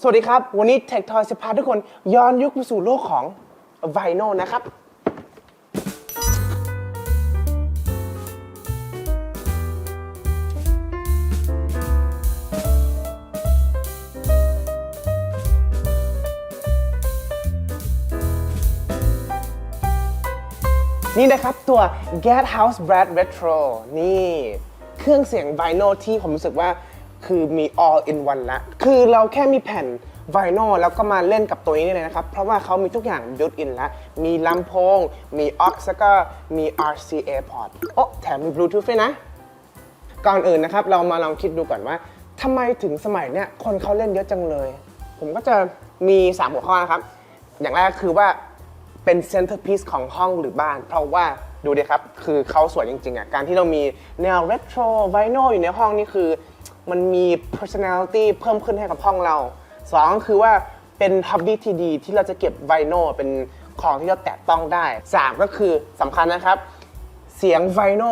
สวัสดีครับ วันนี้ Tech Toy จะพาทุกคนย้อนยุคไปสู่โลกของไวโนนะครับ นี่นะครับตัว Gat House Brad Retro นี่ เครื่องเสียงไวโนที่ผมรู้สึกว่าคือมี all in one ละ คือเราแค่มีแผ่นไวโนแล้วก็มาเล่นกับตัวนี้เลยนะครับ เพราะว่าเขามีทุกอย่าง built in ล้วมีลำโพง มี aux แล้วก็มี RCA port โอ้แถมมี Bluetooth ด้วยนะ ก่อนอื่นนะครับ เรามาลองคิดดูก่อนว่าทำไมถึงสมัยเนี้ยคนเขาเล่นเยอะจังเลย ผมก็จะมี 3 หัวข้อนะครับ อย่างแรกคือว่าเป็นเซนเตอร์พี e ของห้องหรือบ้าน เพราะว่า ดูดิครับ คือเขาสวยจริงๆอะ การที่เรามีแนวเรโทรไวโนอยู่ในห้องนี่คือ มันมี personality เพิ่มขึ้นให้กับห้องเราสองก็คือว่าเป็น hobby ที่ดีที่เราจะเก็บไวโนเป็นของที่เราแตะต้องได้สามก็คือสำคัญนะครับ เสียงไวโน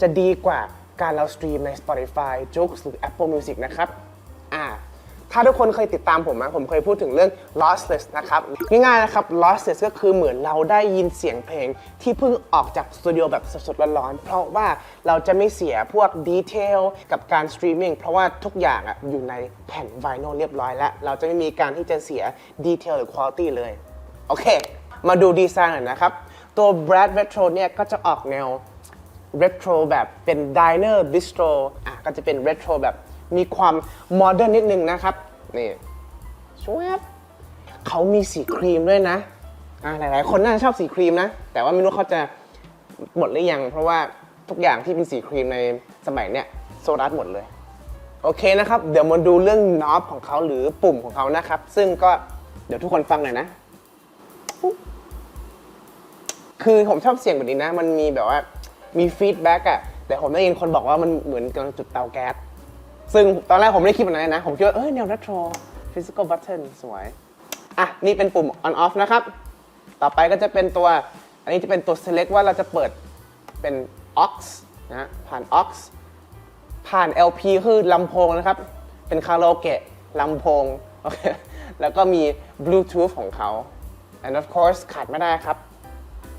จะดีกว่าการเราสตรีมใน Spotify j o o x หรือ Apple Music นะครับ ถ้าทุกคนเคยติดตามผมนะผมเคยพูดถึงเรื่อง lossless นะครับ ง่ายๆนะครับ lossless ก็คือเหมือนเราได้ยินเสียงเพลงที่เพิ่งออกจากสตูดิโอแบบสดๆร้อนๆเพราะว่าเราจะไม่เสียพวกดีเทลกับการสตรีมมิ่งเพราะว่าทุกอย่างอะอยู่ในแผ่นไวโนเรียบร้อยแล้ว เราจะไม่มีการที่จะเสียดีเทลหรือคุณภาพเลย โอเค มาดูดีไซน์หน่อยนะครับ ตัว Brad Retro เนี่ยก็จะออกแนวเรโทรแบบเป็นดิเนอร์บิสโตรอะก็จะเป็นเรโทรแบบ มีความโมเดิร์นนิดนึงนะครับ นี่ชวบเขามีสีครีมด้วยนะอะหลายๆ คนน่าจะชอบสีครีมนะ แต่ว่าไม่รู้เขาจะหมดหรือยัง เพราะว่าทุกอย่างที่เป็นสีครีมในสมัยเนี้ยโซดัสหมดเลย โอเคนะครับ เดี๋ยวมาดูเรื่องน็อปของเขาหรือปุ่มของเขานะครับ ซึ่งก็เดี๋ยวทุกคนฟังหน่อยนะ คือผมชอบเสียงแบบนี้นะ มันมีแบบว่ามีฟีดแบ็กอะแต่ผมได้ยินคนบอกว่ามันเหมือนกำลังจุดเตาแก๊ส ซึ่งตอนแรกผมไม่ได้คิดแบบนั้นนะ ผมคิดว่าเอ้ยแนว retro physical button สวย อะ นี่เป็นปุ่ม on off นะครับ ต่อไปก็จะเป็นตัว อันนี้จะเป็นตัว select ว่าเราจะเปิดเป็น aux นะผ่าน aux ผ่าน LP คือลำโพงนะครับ เป็นคาราโอเกะลำโพง โอเค แล้วก็มี Bluetooth ของเขา and of course ขาดไม่ได้ครับ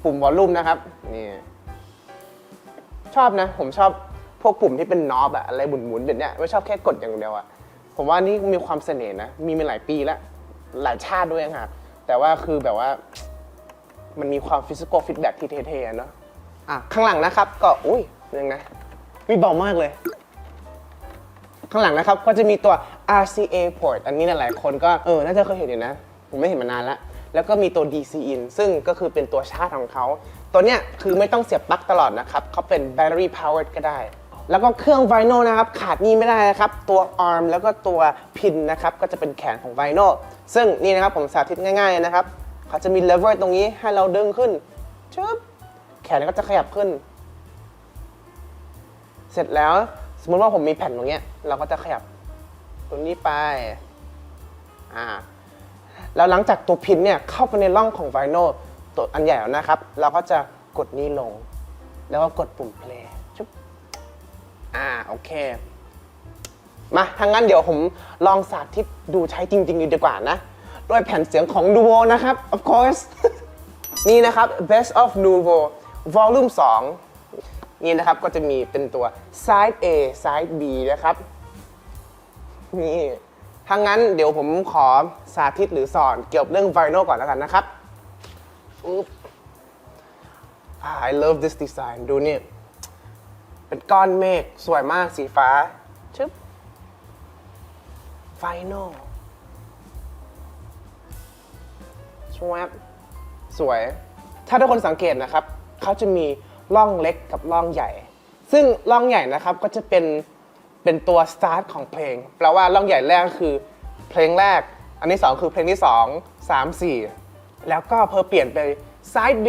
ปุ่มวอลลุ่มนะครับ นี่ ชอบนะ ผมชอบ วกปุ่มที่เป็นน็อบอะอะไรหมุนๆแบบเนี้ยไม่ชอบแค่กดอย่างเดียวอะผมว่านี่มีความเสน่ห์นะ มีมาหลายปีแล้ว หลายชาติด้วยครับแต่ว่าคือแบบว่ามันมีความฟิสิกอลฟีดแบ็ที่เท่ๆเนาะอะข้างหลังนะครับ ก็อุ้ยนึงนะมีเบามากเลย ข้างหลังนะครับ ก็จะมีตัว RCA port อันนี้หลายๆคนก็เออ น่าจะเคยเห็นอยู่นะ ผมไม่เห็นมานานล้วแล้วก็มีตัว DC in ซึ่งก็คือเป็นตัวชาร์จของเขา ตัวเนี้ยคือไม่ต้องเสียบปลั๊กตลอดนะครับเขาเป็น battery powered ก็ได้ แล้วก็เครื่องไวโนนะครับขาดนี่ไม่ได้นะครับ ตัว arm แล้วก็ตัวพินนะครับก็จะเป็นแขนของไวโนซึ่งนี่นะครับผมสาธิตง่ายๆนะครับเขาจะมี lever ตรงนี้ให้เราดึงขึ้นชึบแขนก็จะขยับขึ้น เสร็จแล้วสมมติว่าผมมีแผ่นตรงเนี้ยเราก็จะขยับตรงนี้ไปอ่าแล้วหลังจากตัวพินเนี่ยเข้าไปในร่องของไวโนตัวอันใหญ่แล้วนะครับ เราก็จะกดนี้ลง แล้วก็กดปุ่ม play ชุบ อ่าโอเค มาทางนั้นเดี๋ยวผมลองสาธิตดูใช้จริงๆดีกว่านะ ด้วยแผ่นเสียงของ Nuvo นะครับ of course นี่นะครับ Best of Nuvo Volume 2 นี่นะครับก็จะมีเป็นตัว side A side B นะครับ นี่ถ้างั้นเดี๋ยวผมขอสาธิตหรือสอนเกี่ยวกับเรื่องไวโนก่อนแล้วกันนะครับ I love this design ดูนี่ เป็นก้อนเมฆสวยมากสีฟ้า ชึบไฟโนชวบสวย ถ้าทุกคนสังเกตนะครับ เขาจะมีร่องเล็กกับร่องใหญ่ ซึ่งร่องใหญ่นะครับก็จะเป็นเป็นตัวสตาร์ทของเพลง แปลว่าร่องใหญ่แรกก็คือเพลงแรก อันที่สองคือเพลงที่สองสามสี่แล้วก็พอเปลี่ยนไป side B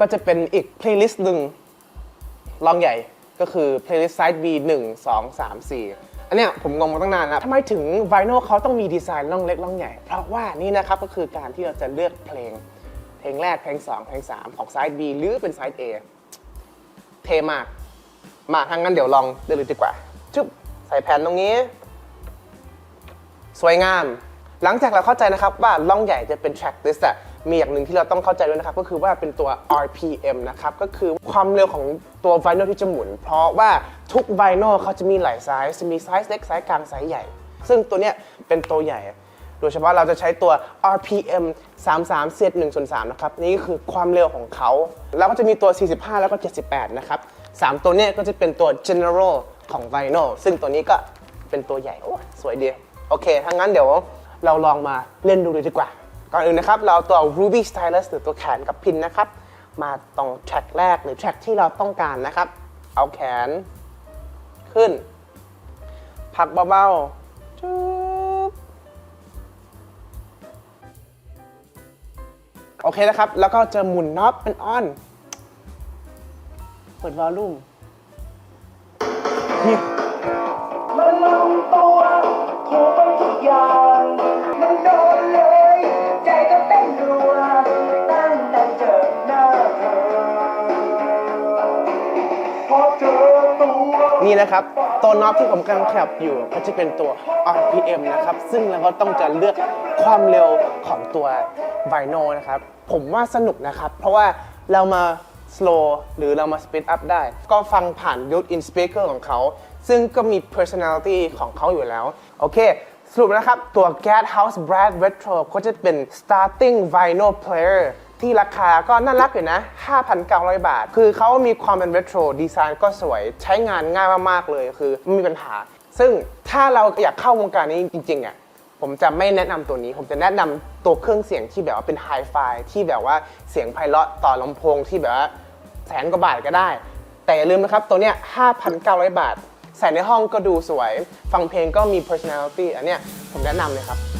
ก็จะเป็นอีกเพลย์ลิสต์หนึ่งลองใหญ่ ก็คือ playlist side B 1 2 3 4 อันเนี้ยผมงงมาตั้งนานแล้วทำไมถึงไวโนเขาต้องมีดีไซน์ล่องเล็กล่องใหญ่ เพราะว่านี่นะครับก็คือการที่เราจะเลือกเพลง เพลงแรกเพลง 2 เพลง 3 ของ side B หรือเป็น side A เทมาก มาทางนั้นเดี๋ยวลองเลือกดีกว่าจุ๊บใส่แผ่นตรงนี้ สวยงาม หลังจากเราเข้าใจนะครับว่าล่องใหญ่จะเป็น track list อะ มีอย่างหนึ่งที่เราต้องเข้าใจด้วยนะครับ ก็คือว่าเป็นตัว RPM นะครับ ก็คือความเร็วของตัวไวโนที่จะหมุน เพราะว่าทุกไวโนเขาจะมีหลายไซส์จะมีไซส์เล็กไซส์กลางไซส์ใหญ่ ซึ่งตัวเนี้ยเป็นตัวใหญ่ โดยเฉพาะเราจะใช้ตัว RPM 33เศษ1ส่วน3นะครับ นี่คือความเร็วของเขา แล้วก็จะมีตัว 45 แล้วก็ 78 นะครับ 3 ตัวเนี้ยก็จะเป็นตัว general ของ vinyl ซึ่งตัวนี้ก็เป็นตัวใหญ่ โอ้ สวยดี โอเค ถ้างั้นเดี๋ยวเราลองมาเล่นดูเลยดีกว่า ก่อนอื่นนะครับเราตัว Ruby Stylus หรือตัวแขนกับพินนะครับ มาตรงแทร็กแรกหรือแทร็กที่เราต้องการนะครับ เอาแขน ขึ้นผลักเบาๆจุ๊บโอเคนะครับ แล้วก็จะหมุนน็อตเป็นออน เปิดวอลลุ่ม นี่นะครับตัวน็อตที่ผมกำลังขับอยู่ก็จะเป็นตัว RPM นะครับ ซึ่งเราก็ต้องจะเลือกความเร็วของตัวไวโนนะครับ ผมว่าสนุกนะครับ เพราะว่าเรามา slow หรือเรามา speed up ได้ ก็ฟังผ่าน built-in speaker ของเขา ซึ่งก็มี personality ของเขาอยู่แล้ว โอเค สรุปนะครับ ตัว Gat House Brad Retro ก็จะเป็น starting vinyl player ที่ราคาก็น่ารักอยู่นะ 5,900 บาท คือเขามีความเป็น retro ดีไซน์ก็สวยใช้งานง่ายมากๆเลยคือไม่มีปัญหา ซึ่งถ้าเราอยากเข้าวงการนี้จริงๆอะผมจะไม่แนะนำตัวนี้ ผมจะแนะนำตัวเครื่องเสียงที่แบบว่าเป็นไฮไฟที่แบบว่าเสียงไพเราะต่อลำโพงที่แบบว่าแสนกว่าบาทก็ได้ แต่อย่าลืมนะครับ ตัวเนี้ย 5,900 บาท ใส่ในห้องก็ดูสวย ฟังเพลงก็มี personality อันเนี้ยผมแนะนำเลยครับ